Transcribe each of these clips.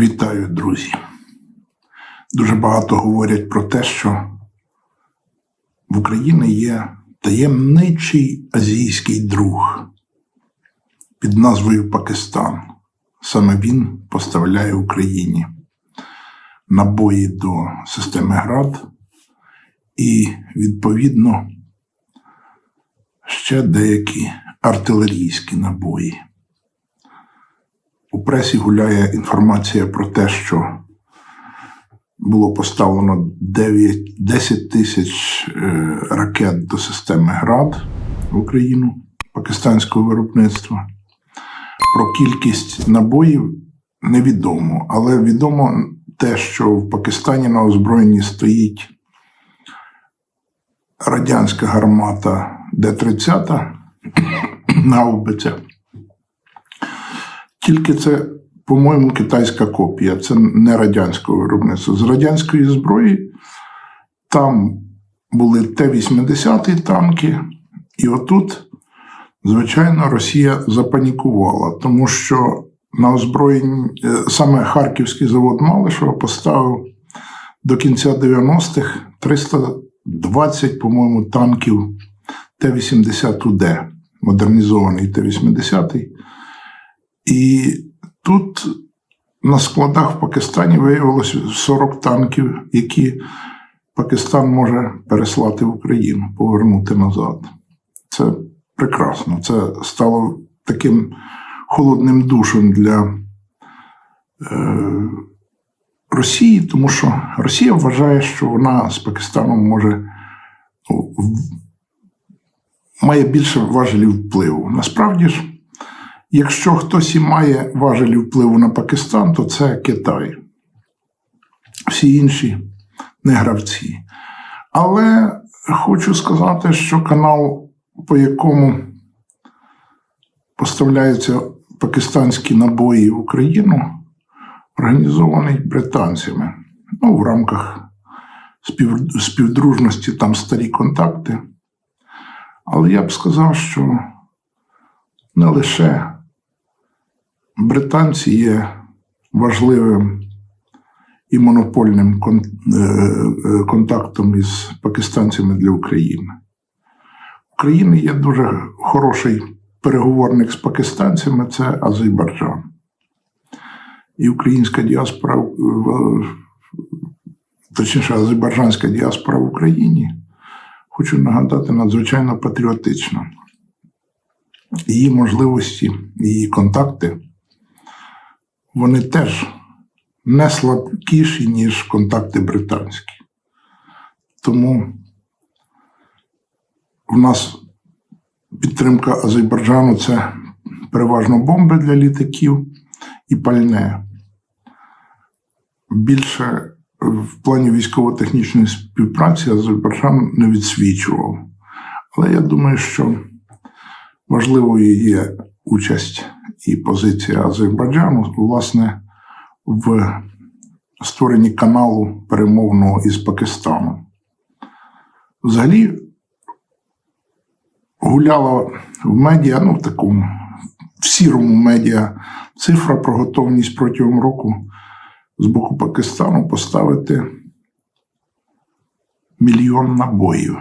Вітаю, друзі. Дуже багато говорять про те, що в Україні є таємничий азійський друг під назвою Пакистан. Саме він поставляє Україні набої до системи ГРАД і, відповідно, ще деякі артилерійські набої. У пресі гуляє інформація про те, що було поставлено 9, 10 тисяч е, ракет до системи ГРАД в Україну пакистанського виробництва. Про кількість набоїв невідомо, але відомо те, що в Пакистані на озброєнні стоїть радянська гармата Д-30 гаубиця. Тільки це, по-моєму, китайська копія, це не радянського виробництва. З радянської зброї там були Т-80 танки, і отут, звичайно, Росія запанікувала, тому що на озброєнні е, саме Харківський завод Малишева поставив до кінця 90-х 320, по-моєму, танків Т-80УД, модернізований Т-80. І тут на складах в Пакистані виявилося 40 танків, які Пакистан може переслати в Україну, повернути назад. Це прекрасно. Це стало таким холодним душем для е, Росії, тому що Росія вважає, що вона з Пакистаном може ну, має більше важелів впливу. Насправді ж. Якщо хтось і має важелі впливу на Пакистан, то це Китай. Всі інші не гравці. Але хочу сказати, що канал, по якому поставляються пакистанські набої в Україну, організований британцями. Ну, в рамках спів... співдружності там старі контакти. Але я б сказав, що не лише британці є важливим і монопольним е, е, контактом із пакистанцями для України. В Україні є дуже хороший переговорник з пакистанцями це Азербайджан. І українська діаспора, точніше, азербайджанська діаспора в Україні, хочу нагадати, надзвичайно патріотична. Її можливості, її контакти вони теж не слабкіші, ніж контакти британські. Тому в нас підтримка Азербайджану це переважно бомби для літаків і пальне. Більше в плані військово-технічної співпраці Азербайджан не відсвічував. Але я думаю, що важливою є участь і позиція Азербайджану, власне, в створенні каналу перемовного із Пакистаном. Взагалі гуляла в медіа, ну, в такому в сірому медіа цифра про готовність протягом року з боку Пакистану поставити мільйон набоїв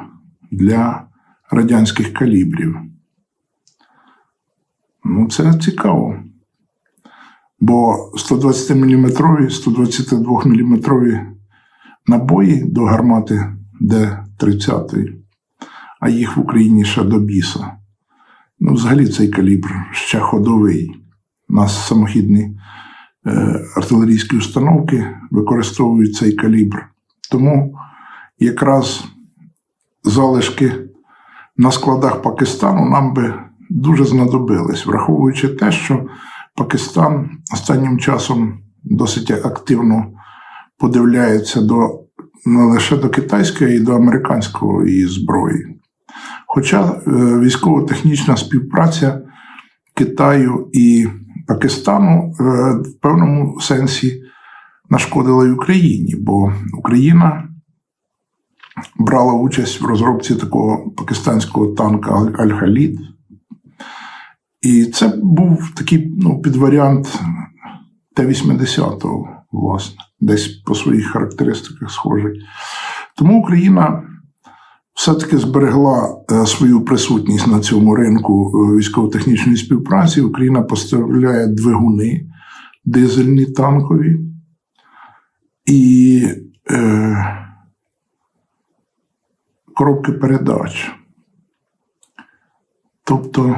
для радянських калібрів. Ну, це цікаво. Бо 120-мм, 122-мм набої до гармати Д-30, а їх в Україні ще до біса. Ну, взагалі цей калібр ще ходовий. У нас самохідні е, артилерійські установки використовують цей калібр. Тому якраз залишки на складах Пакистану нам би дуже знадобились, враховуючи те, що Пакистан останнім часом досить активно подивляється до не лише до китайської, й до американської зброї. Хоча е, військово-технічна співпраця Китаю і Пакистану е, в певному сенсі нашкодила й Україні, бо Україна брала участь в розробці такого пакистанського танка Аль-Халід. І це був такий ну, підваріант Т-80-го, власне, десь по своїх характеристиках схожий. Тому Україна все-таки зберегла е, свою присутність на цьому ринку е, військово-технічної співпраці. Україна поставляє двигуни дизельні танкові і е, коробки передач. Тобто,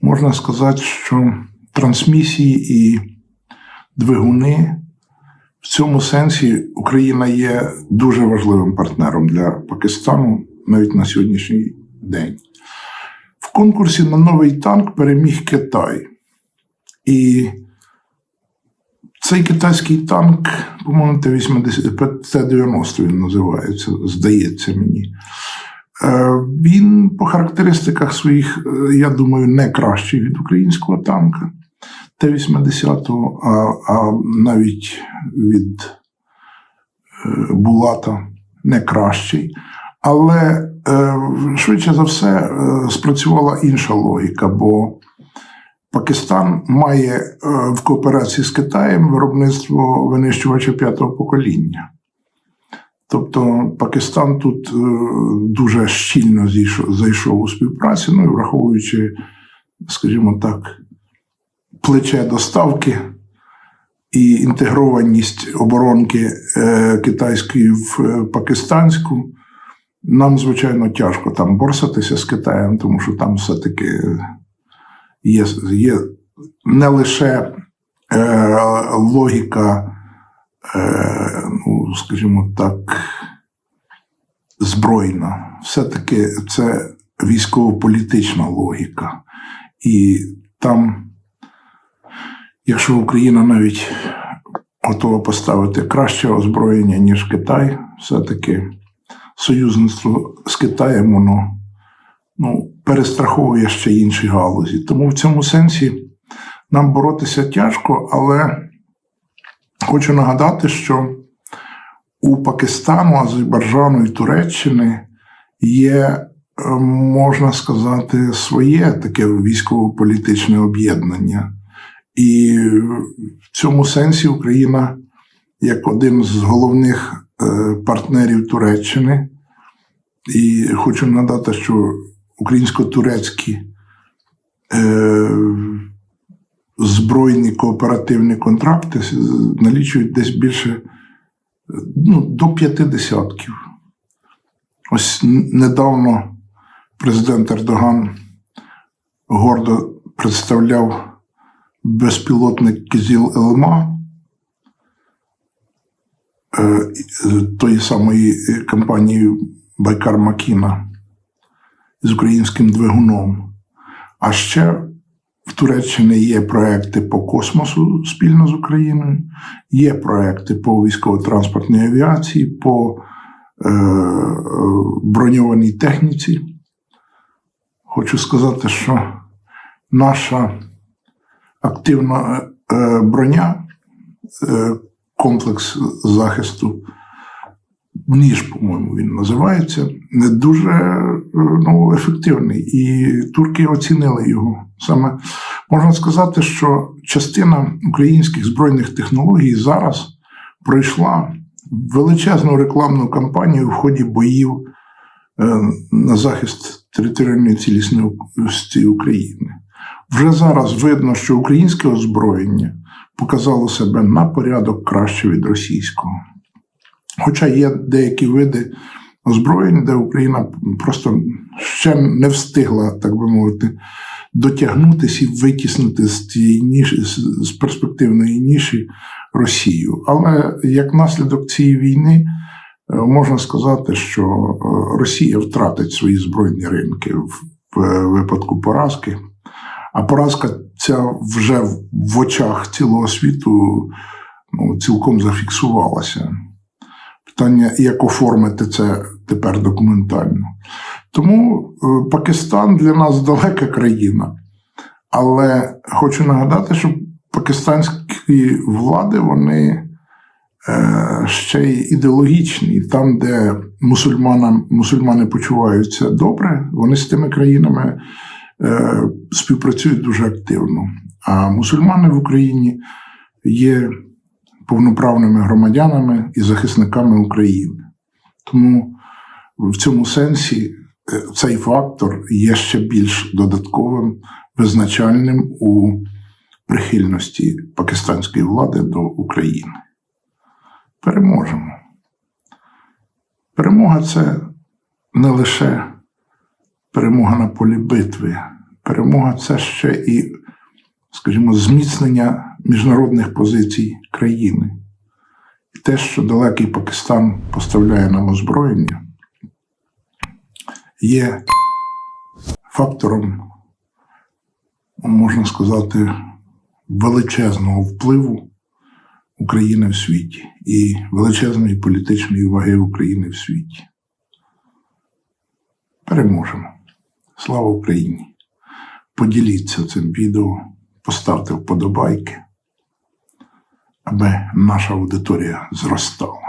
можна сказати, що трансмісії і двигуни в цьому сенсі Україна є дуже важливим партнером для Пакистану навіть на сьогоднішній день. В конкурсі на новий танк переміг Китай. І цей китайський танк, по-моєму, Т-80, Т-90 він називається, здається мені. Е, Він по характеристиках своїх, е, я думаю, не кращий від українського танка Т-80, а, а навіть від е, Булата не кращий. Але швидше за все спрацювала інша логіка, бо Пакистан має в кооперації з Китаєм виробництво винищувача п'ятого покоління. Тобто Пакистан тут е, дуже щільно зайшов у співпрацю, ну і враховуючи, скажімо так, плече доставки і інтегрованість оборонки е, китайської в е, пакистанську, нам, звичайно, тяжко там борсатися з Китаєм, тому що там все-таки є, є не лише логіка, ну, скажімо так, збройна. Все-таки це військово-політична логіка. І там, якщо Україна навіть готова поставити краще озброєння, ніж Китай, все-таки союзництво з Китаєм воно ну, перестраховує ще інші галузі. Тому в цьому сенсі нам боротися тяжко, але хочу нагадати, що у Пакистану, Азербайджану і Туреччини є, е, можна сказати, своє таке військово-політичне об'єднання. І в цьому сенсі Україна, як один з головних е, партнерів Туреччини, і хочу надати, що українсько-турецькі е, збройні кооперативні контракти налічують десь більше ну, до п'яти десятків. Ось недавно президент Ердоган гордо представляв безпілотник Кізіл Елма е, тої самої е, компанії Байкар Макіна з українським двигуном. А ще в Туреччині є проекти по космосу спільно з Україною, є проекти по військово-транспортній авіації, по е, броньованій техніці. Хочу сказати, що наша активна е, броня, е, комплекс захисту, ніж, по-моєму, він називається, не дуже е, ну, ефективний. І турки оцінили його. Саме можна сказати, що частина українських збройних технологій зараз пройшла величезну рекламну кампанію в ході боїв е, на захист територіальної цілісності України. Вже зараз видно, що українське озброєння показало себе на порядок краще від російського. Хоча є деякі види озброєнь, де Україна просто ще не встигла, так би мовити, дотягнутися і витіснити з цієї ніші, з перспективної ніші Росію. Але як наслідок цієї війни е, можна сказати, що е, Росія втратить свої збройні ринки в випадку поразки. А поразка ця вже в очах цілого світу ну, цілком зафіксувалася. Питання, як оформити це тепер документально. Тому е, Пакистан для нас далека країна. Але хочу нагадати, що пакистанські влади вони е, ще й ідеологічні. Там, де мусульманам, мусульмани почуваються добре, вони з тими країнами е, співпрацюють дуже активно. А мусульмани в Україні є повноправними громадянами і захисниками України. Тому в цьому сенсі е, цей фактор є ще більш додатковим, визначальним у прихильності пакистанської влади до України. Переможемо. Перемога це не лише перемога на полі битви. Перемога це ще і, скажімо, зміцнення міжнародних позицій країни. І те, що далекий Пакистан поставляє нам озброєння, є фактором, можна сказати, величезного впливу України в світі і величезної політичної ваги України в світі. Переможемо. Слава Україні! Поділіться цим відео, поставте вподобайки, аби наша аудиторія зростала.